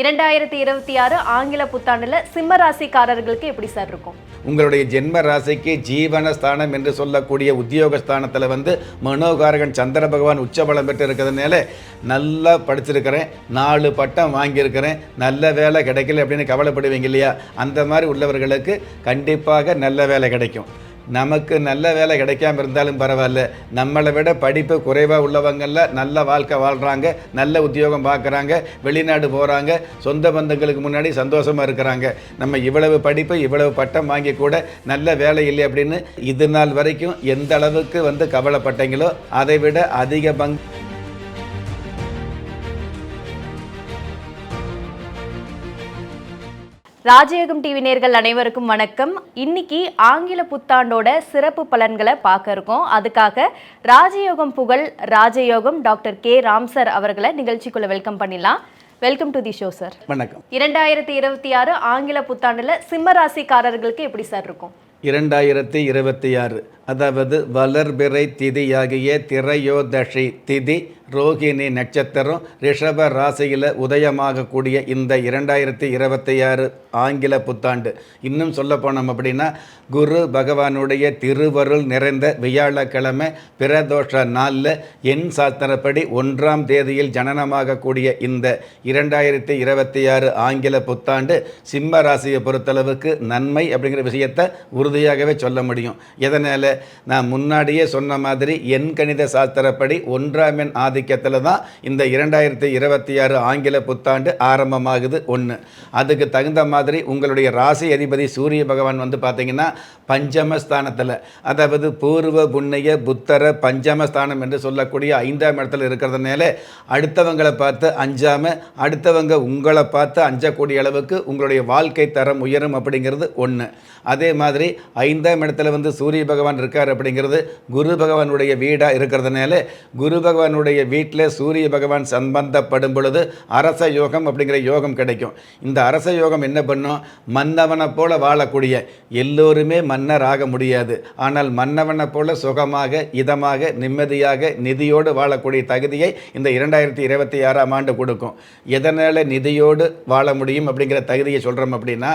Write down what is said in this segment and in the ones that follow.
இரண்டாயிரத்தி இருபத்தி ஆறு ஆங்கில புத்தாண்டில் சிம்ம ராசிக்காரர்களுக்கு எப்படி சார் இருக்கும்? உங்களுடைய ஜென்ம ராசிக்கு ஜீவன ஸ்தானம் என்று சொல்லக்கூடிய உத்தியோக ஸ்தானத்தில் வந்து மனோகாரகன் சந்திர பகவான் உச்சபலம் பெற்று இருக்கிறதுனால நல்லா படிச்சிருக்கிறேன். நாலு பட்டம் வாங்கியிருக்கிறேன். நல்ல வேலை கிடைக்கல அப்படின்னு கவலைப்படுவீங்க இல்லையா? அந்த மாதிரி உள்ளவர்களுக்கு கண்டிப்பாக நல்ல வேலை கிடைக்கும். நமக்கு நல்ல வேலை கிடைக்காம இருந்தாலும் பரவாயில்ல. நம்மளை விட படிப்பு குறைவாக உள்ளவங்கள நல்ல வாழ்க்கை வாழ்கிறாங்க நல்ல உத்தியோகம் பார்க்குறாங்க வெளிநாடு போகிறாங்க சொந்த பந்தங்களுக்கு முன்னாடி சந்தோஷமாக இருக்கிறாங்க. நம்ம இவ்வளவு படிப்பு இவ்வளவு பட்டம் வாங்கி கூட நல்ல வேலை இல்லை அப்படின்னு இது நாள் வரைக்கும் எந்த அளவுக்கு வந்து கவலைப்பட்டீங்களோ அதை விட அதிக பங்கு ராஜயோகம் டிவி நேர்கள் அனைவருக்கும் வணக்கம். இன்னைக்கு ஆங்கில புத்தாண்டோட சிறப்பு பலன்களை பார்க்க இருக்கோம். அதுக்காக ராஜயோகம் புகழ் ராஜயோகம் டாக்டர் கே. ராம் சார் அவர்களை நிகழ்ச்சிக்குள்ள வெல்கம் பண்ணிடலாம். Welcome to the show sir. வணக்கம். இரண்டாயிரத்தி இருபத்தி ஆறு ஆங்கில புத்தாண்டுல சிம்ம ராசிக்காரர்களுக்கு எப்படி சார் இருக்கும்? இரண்டாயிரத்தி இருபத்தி ஆறு அதாவது வளர்பிறை திதியாகிய திரையோதஷி திதி ரோகிணி நட்சத்திரம் ரிஷப ராசியில் உதயமாகக்கூடிய இந்த இரண்டாயிரத்தி இருபத்தி ஆறு ஆங்கில புத்தாண்டு. இன்னும் சொல்ல போனோம் அப்படின்னா குரு பகவானுடைய திருவருள் நிறைந்த வியாழக்கிழமை பிரதோஷ நாளில் என் சாஸ்திரப்படி ஒன்றாம் தேதியில் ஜனனமாகக்கூடிய இந்த இரண்டாயிரத்தி இருபத்தி ஆறு ஆங்கில புத்தாண்டு சிம்ம ராசியை பொறுத்தளவுக்கு நன்மை அப்படிங்கிற விஷயத்தை உறுதியாகவே சொல்ல முடியும். எதனால்? நான் முன்னாடியே சொன்ன மாதிரி எண் கணித சாஸ்திரப்படி ஒன்றாம் எண் ஆதிக்கத்தில் தான் இந்த இரண்டாயிரத்தி இருபத்தி ஆறு ஆங்கில புத்தாண்டு ஆரம்பமாகுது ஒன்று அதுக்கு தகுந்த மாதிரி உங்களுடைய ராசி அதிபதி சூரிய பகவான் வந்து பார்த்தீங்கன்னா பஞ்சமஸ்தானத்தில் அதாவது பூர்வ புண்ணிய புத்தர பஞ்சமஸ்தானம் என்று சொல்லக்கூடிய ஐந்தாம் இடத்துல இருக்கிறதுனால அடுத்தவங்களை பார்த்து அஞ்சாமல் அடுத்தவங்க உங்களை பார்த்து அஞ்சக்கூடிய அளவுக்கு உங்களுடைய வாழ்க்கை தரம் உயரும் அப்படிங்கிறது ஒன்று அதே மாதிரி ஐந்தாம் இடத்துல வந்து சூரிய பகவான் இருக்கார் அப்படிங்கிறது குரு பகவானுடைய வீடாக இருக்கிறதுனால குரு பகவானுடைய வீட்டில் சூரிய பகவான் சம்பந்தப்படும் பொழுது அரச யோகம் அப்படிங்கிற யோகம் கிடைக்கும். இந்த அரச யோகம் என்ன பண்ணும்? மன்னவனை போல வாழக்கூடிய. எல்லோருமே மன்னர் ஆக முடியாது. ஆனால் மன்னவனை போல சுகமாக இதமாக நிம்மதியாக நிதியோடு வாழக்கூடிய தகுதியை இந்த இரண்டாயிரத்தி இருபத்தி ஆறாம் ஆண்டு கொடுக்கும். எதனால் நிதியோடு வாழ முடியும் அப்படிங்கிற தகுதியை சொல்கிறோம் அப்படின்னா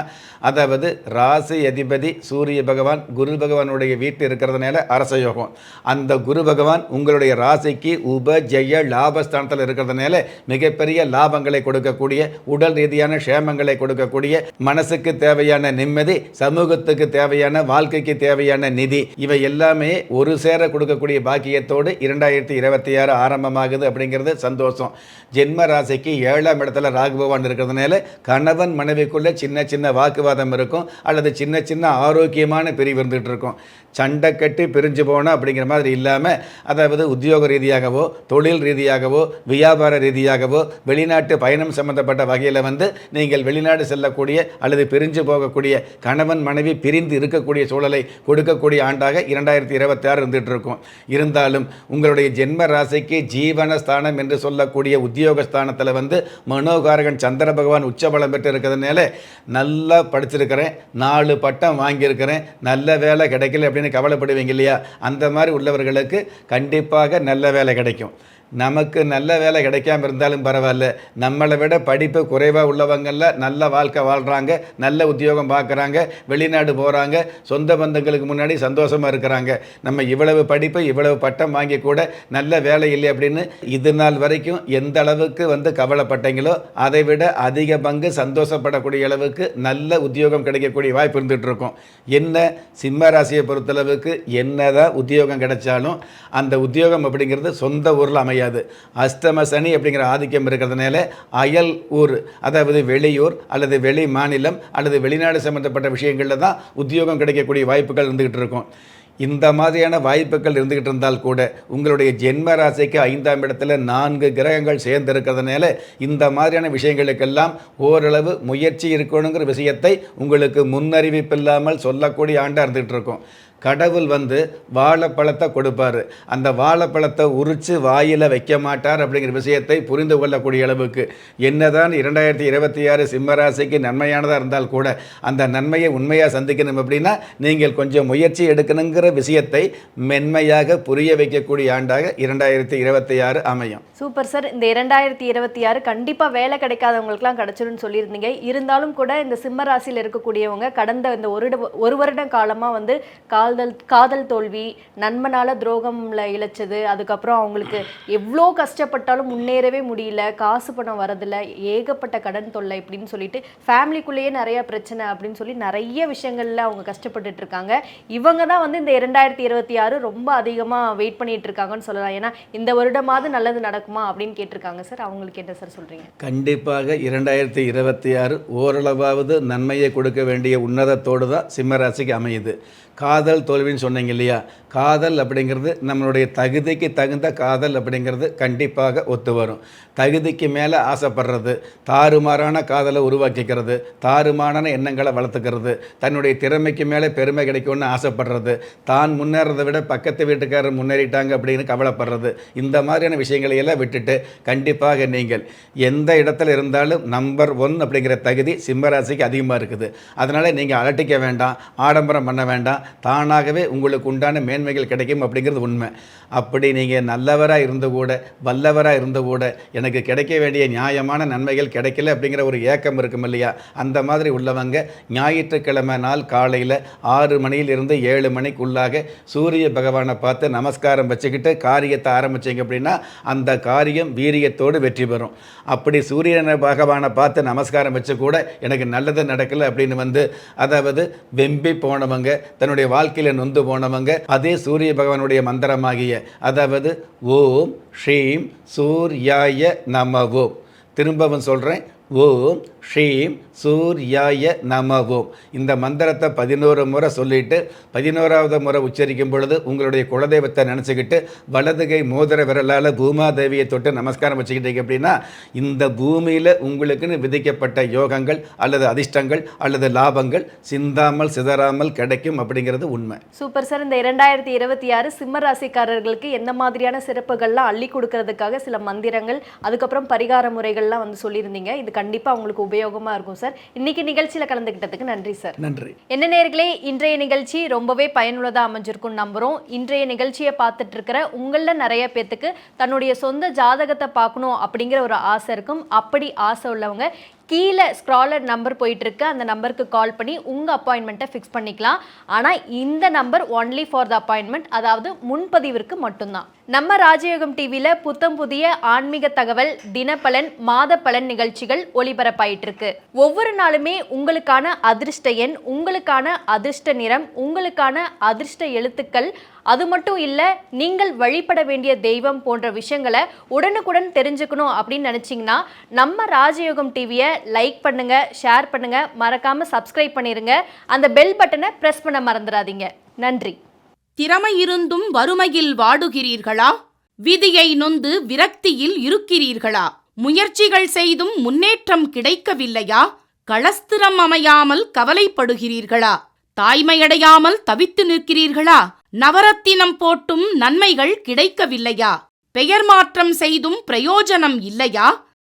அதாவது ராசி அதிபதி சூரிய பகவான் குரு பகவானுடைய வீட்டில் இருக்கிறதுனால அரச யோகம். அந்த குரு பகவான் உங்களுடைய ராசிக்கு உப ஜெய லாபஸ்தானத்தில் இருக்கிறதுனால மிகப்பெரிய லாபங்களை கொடுக்கக்கூடிய உடல் ரீதியான க்ஷேமங்களை கொடுக்கக்கூடிய மனசுக்கு தேவையான நிம்மதி சமூகத்துக்கு தேவையான வாழ்க்கைக்கு தேவையான நிதி இவை எல்லாமே ஒரு சேர கொடுக்கக்கூடிய பாக்கியத்தோடு இரண்டாயிரத்தி இருபத்தி ஆறு ஆரம்பமாகுது அப்படிங்கிறது சந்தோஷம். ஜென்ம ராசிக்கு ஏழாம் இடத்துல ராகு பகவான் இருக்கிறதுனால கணவன் மனைவிக்குள்ள சின்ன சின்ன வாக்குவாதம் இருக்கும் அல்லது சின்ன சின்ன ஆரோக்கியமான பிரிவு இருந்துகிட்டு இருக்கும். சண்டை கட்டி பிரிஞ்சு போனோம் அப்படிங்கிற மாதிரி இல்லாமல் அதாவது உத்தியோக ரீதியாகவோ தொழில் ரீதியாகவோ வியாபார ரீதியாகவோ வெளிநாட்டு பயணம் சம்பந்தப்பட்ட வகையில் வந்து நீங்கள் வெளிநாடு செல்லக்கூடிய அல்லது பிரிஞ்சு போகக்கூடிய கணவன் மனைவி பிரிந்து இருக்கக்கூடிய சூழலை கொடுக்கக்கூடிய ஆண்டாக இரண்டாயிரத்தி இருபத்தாறு இருந்துகிட்டு இருக்கும் இருந்தாலும் உங்களுடைய ஜென்ம ராசிக்கு ஜீவன ஸ்தானம் என்று சொல்லக்கூடிய உத்தியோக ஸ்தானத்தில் வந்து மனோகாரகன் சந்திர பகவான் உச்சபலம் பெற்று இருக்கிறதுனால நல்லா படிச்சிருக்கிறேன் நாலு பட்டம் வாங்கியிருக்கிறேன் நல்ல வேலை கிடைக்கல அப்படின்னு கவலைப்படுவீங்க இல்லையா? அந்த மாதிரி உள்ளவர்களுக்கு கண்டிப்பாக நல்ல வேலை கிடைக்கும். நமக்கு நல்ல வேலை கிடைக்காம இருந்தாலும் பரவாயில்ல. நம்மளை விட படிப்பு குறைவாக உள்ளவங்களில் நல்ல வாழ்க்கை வாழ்கிறாங்க நல்ல உத்தியோகம் பார்க்குறாங்க வெளிநாடு போகிறாங்க சொந்த பந்தங்களுக்கு முன்னாடி சந்தோஷமாக இருக்கிறாங்க. நம்ம இவ்வளவு படிப்பு இவ்வளவு பட்டம் வாங்கி கூட நல்ல வேலை இல்லை அப்படின்னு இது நாள் வரைக்கும் எந்த அளவுக்கு வந்து கவலைப்பட்டீங்களோ அதை விட அதிக பங்கு சந்தோஷப்படக்கூடிய அளவுக்கு நல்ல உத்தியோகம் கிடைக்கக்கூடிய வாய்ப்பு இருந்துகிட்டு இருக்கும். என்ன சிம்ம ராசியை பொறுத்தளவுக்கு என்னதான் உத்தியோகம் கிடைச்சாலும் அந்த உத்தியோகம் அப்படிங்கிறது சொந்த ஊரில் அமையாது அஷ்டம சனி அப்படிங்கிற ஆதிக்கம் இருக்கிறதுனால அயல் ஊர் அதாவது வெளியூர் அல்லது வெளி மாநிலம் அல்லது வெளிநாடு சம்பந்தப்பட்ட விஷயங்களில் தான் உத்தியோகம் கிடைக்கக்கூடிய வாய்ப்புகள் இருந்துகிட்டு இருக்கும். இந்த மாதிரியான வாய்ப்புகள் இருந்துகிட்டு இருந்தால் கூட உங்களுடைய ஜென்ம ராசிக்கு ஐந்தாம் இடத்துல நான்கு கிரகங்கள் சேர்ந்து இருக்கிறதுனால இந்த மாதிரியான விஷயங்களுக்கெல்லாம் ஓரளவு முயற்சி இருக்கணுங்கிற விஷயத்தை உங்களுக்கு முன்னறிவிப்பில்லாமல் சொல்லக்கூடிய ஆண்டாக இருந்துகிட்டு இருக்கும். கடவுள் வந்து வாழைப்பழத்தை கொடுப்பாரு. அந்த வாழைப்பழத்தை உரித்து வாயில் வைக்க மாட்டார் அப்படிங்கிற விஷயத்தை புரிந்து கொள்ளக்கூடிய அளவுக்கு. என்னதான் இரண்டாயிரத்தி இருபத்தி ஆறு சிம்மராசிக்கு நன்மையானதாக இருந்தால் கூட அந்த நன்மையை உண்மையாக சந்திக்கணும் அப்படின்னா நீங்கள் கொஞ்சம் முயற்சி எடுக்கணுங்கிற விஷயத்தை மென்மையாக புரிய வைக்கக்கூடிய ஆண்டாக இரண்டாயிரத்தி இருபத்தி ஆறு அமையும். Super sir. இந்த இரண்டாயிரத்தி இருபத்தி ஆறு கண்டிப்பாக வேலை கிடைக்காதவங்களுக்குலாம் கிடச்சிரும்னு சொல்லியிருந்தீங்க. இருந்தாலும் கூட இந்த சிம்மராசியில் இருக்கக்கூடியவங்க கடந்த இந்த ஒரு ஒரு வருட காலமாக வந்து கா காதல் காதல் தோல்வி நண்பனால் துரோகம்ல இழைச்சது அதுக்கப்புறம் அவங்களுக்கு எவ்வளோ கஷ்டப்பட்டாலும் முன்னேறவே முடியல காசு பணம் வரதில்ல ஏகப்பட்ட கடன் தொல்லை இப்படின்னு சொல்லிட்டு ஃபேமிலிக்குள்ளேயே நிறைய பிரச்சனை அப்படின்னு சொல்லி நிறைய விஷயங்களில் அவங்க கஷ்டப்பட்டுட்டு இருக்காங்க. இவங்க தான் வந்து இந்த இரண்டாயிரத்தி இருபத்தி ஆறு ரொம்ப அதிகமாக வெயிட் பண்ணிட்டு இருக்காங்கன்னு சொல்லலாம். ஏன்னா இந்த வருடமாவது நல்லது நடக்குமா அப்படின்னு கேட்டிருக்காங்க சார். அவங்களுக்கு என்ன சார் சொல்கிறீங்க கண்டிப்பாக இரண்டாயிரத்தி இருபத்தி ஆறு ஓரளவாவது நன்மையை கொடுக்க வேண்டிய உன்னதத்தோடு தான் சிம்மராசிக்கு அமையுது. காதல் தோல்வின்னு சொன்னீங்க இல்லையா? காதல் அப்படிங்கிறது நம்மளுடைய தகுதிக்கு தகுந்த காதல் அப்படிங்கிறது கண்டிப்பாக ஒத்து வரும். தகுதிக்கு மேலே ஆசைப்படுறது தாறுமாறான காதலை உருவாக்கிக்கிறது தாறுமாறான எண்ணங்களை வளர்த்துக்கிறது தன்னுடைய திறமைக்கு மேலே பெருமை கிடைக்கும்னு ஆசைப்படுறது தான் முன்னேறதை விட பக்கத்து வீட்டுக்காரர் முன்னேறிட்டாங்க அப்படின்னு கவலைப்படுறது இந்த மாதிரியான விஷயங்களை எல்லாம் விட்டுட்டு கண்டிப்பாக நீங்கள் எந்த இடத்துல இருந்தாலும் நம்பர் ஒன் அப்படிங்கிற தகுதி சிம்மராசிக்கு அதிகமாக இருக்குது. அதனால் நீங்கள் அலட்டிக்க வேண்டாம் ஆடம்பரம் பண்ண வேண்டாம் தானாகவே உங்களுக்கு உண்டான மேன்மைகள் கிடைக்கும் அப்படிங்கிறது உண்மை. அப்படி நீங்கள் நல்லவராக இருந்து கூட வல்லவராக இருந்து கூட எனக்கு கிடைக்க வேண்டிய நியாயமான நன்மைகள் கிடைக்கல அப்படிங்கிற ஒரு ஏக்கம் இருக்கும் இல்லையா? அந்த மாதிரி உள்ளவங்க ஞாயிற்றுக்கிழமை நாள் காலையில் ஆறு மணியிலிருந்து ஏழு மணிக்குள்ளாக சூரிய பகவானை பார்த்து நமஸ்காரம் வச்சுக்கிட்டு காரியத்தை ஆரம்பித்தீங்க அப்படின்னா அந்த காரியம் வீரியத்தோடு வெற்றி பெறும். அப்படி சூரியனை பகவானை பார்த்து நமஸ்காரம் வச்சு கூட எனக்கு நல்லது நடக்கலை அப்படின்னு வந்து அதாவது வெம்பி போனவங்க தன்னுடைய வாழ்க்கையில் நொந்து போனவங்க அதே சூரிய பகவானுடைய மந்திரமாகிய அதாவது ஓம் ஸ்ரீம் சூர்யாய நமவோம் திரும்பவும் சொல்கிறேன் ஓம் ஸ்ரீம் சூர்யாய நமவோம் இந்த மந்திரத்தை பதினோரு முறை சொல்லிட்டு பதினோராவது முறை உச்சரிக்கும் பொழுது உங்களுடைய குலதெய்வத்தை நினச்சிக்கிட்டு வலதுகை மோதிர விரலால் பூமாதேவியை தொட்டு நமஸ்காரம் வச்சுக்கிட்டீங்க அப்படின்னா இந்த பூமியில் உங்களுக்குன்னு விதிக்கப்பட்ட யோகங்கள் அல்லது அதிர்ஷ்டங்கள் அல்லது லாபங்கள் சிந்தாமல் சிதறாமல் கிடைக்கும் அப்படிங்கிறது உண்மை. சூப்பர் சார் இந்த இரண்டாயிரத்தி இருபத்தி ஆறு சிம்ம ராசிக்காரர்களுக்கு என்ன மாதிரியான சிறப்புகள்லாம் அள்ளி கொடுக்கறதுக்காக சில மந்திரங்கள் அதுக்கப்புறம் பரிகார முறைகள்லாம் வந்து சொல்லியிருந்தீங்க. இது கண்டிப்பா உங்களுக்கு உபயோகமா இருக்கும் சார். இன்னைக்கு நிகழ்ச்சியில கலந்துக்கிட்டதுக்கு நன்றி சார். நன்றி. என்ன நேர்களே இன்றைய நிகழ்ச்சி ரொம்பவே பயனுள்ளதாக அமைஞ்சிருக்கும்னு நம்புகிறோம் இன்றைய நிகழ்ச்சியை பார்த்துட்டு இருக்கிற உங்களில் நிறைய பேர்த்துக்கு தன்னுடைய சொந்த ஜாதகத்தை பார்க்கணும் அப்படிங்கிற ஒரு ஆசை இருக்கும். அப்படி ஆசை உள்ளவங்க கீழே ஸ்க்ராலர் நம்பர் போயிட்டு இருக்கு அந்த நம்பருக்கு கால் பண்ணி உங்கள் அப்பாயின்மெண்ட்டை ஃபிக்ஸ் பண்ணிக்கலாம். ஆனால் இந்த number only for the appointment அதாவது முன்பதிவிற்கு மட்டும்தான். நம்ம ராஜயோகம் டிவியில் புத்தம் புதிய ஆன்மீக தகவல் தினப்பலன் மாத பலன் நிகழ்ச்சிகள் ஒளிபரப்பாயிட்டு இருக்கு ஒவ்வொரு நாளுமே உங்களுக்கான அதிர்ஷ்ட எண் உங்களுக்கான அதிர்ஷ்ட நிறம் உங்களுக்கான அதிர்ஷ்ட எழுத்துக்கள் அது மட்டும் இல்லை நீங்கள் வழிபட வேண்டிய தெய்வம் போன்ற விஷயங்களை உடனுக்குடன் தெரிஞ்சுக்கணும் அப்படின்னு நினச்சிங்கன்னா நம்ம ராஜயோகம் டிவியை லைக் பண்ணுங்க ஷேர் பண்ணுங்க மறக்காம சப்ஸ்கிரைப் பண்ணிருங்க. அந்த பெல் பட்டனை ப்ரெஸ் பண்ண மறந்துடாதீங்க. நன்றி. திறமை இருந்தும் வறுமையில் வாடுகிறீர்களா? விதியை நொந்து விரக்தியில் இருக்கிறீர்களா? முயற்சிகள் செய்தும் முன்னேற்றம் கிடைக்கவில்லையா? களஸ்திரம் அமையாமல் கவலைப்படுகிறீர்களா? தாய்மையடையாமல் தவித்து நிற்கிறீர்களா? நவரத்தினம் போட்டும் நன்மைகள் கிடைக்கவில்லையா? பெயர் மாற்றம் செய்தும் பிரயோஜனம் இல்லையா?